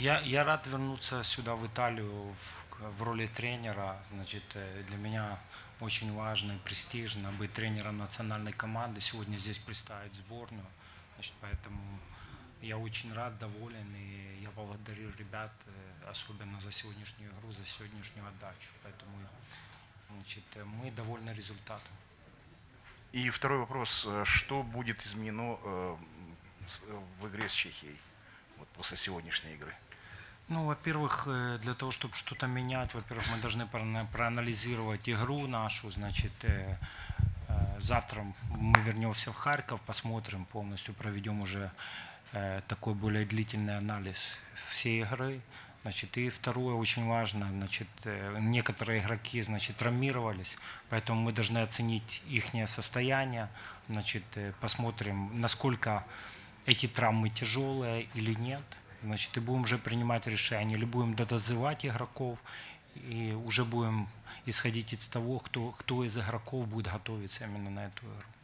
Я, я рад вернуться сюда, в Италию, в, в роли тренера. Значит, э, для меня очень важно и престижно быть тренером национальной команды. Сегодня здесь представить сборную. Значит, поэтому я очень рад, доволен. И я благодарю ребят, э, особенно за сегодняшнюю игру, за сегодняшнюю отдачу. Поэтому значит, э, мы довольны результатом. И второй вопрос. Что будет изменено в игре с Чехией вот после сегодняшней игры? Ну, во-первых, э, для того, чтобы что-то менять, во-первых, мы должны проана- проанализировать игру нашу. Значит, э, э, завтра мы вернемся в Харьков, посмотрим полностью, проведем уже такой более длительный анализ всей игры. Значит, и второе, очень важно, значит, некоторые игроки, значит, травмировались, поэтому мы должны оценить их состояние, значит, посмотрим, насколько эти травмы тяжелые или нет. Значит, и будем уже принимать решение, или будем додозывать игроков, и уже будем исходить из того, кто, кто из игроков будет готовиться именно на эту игру.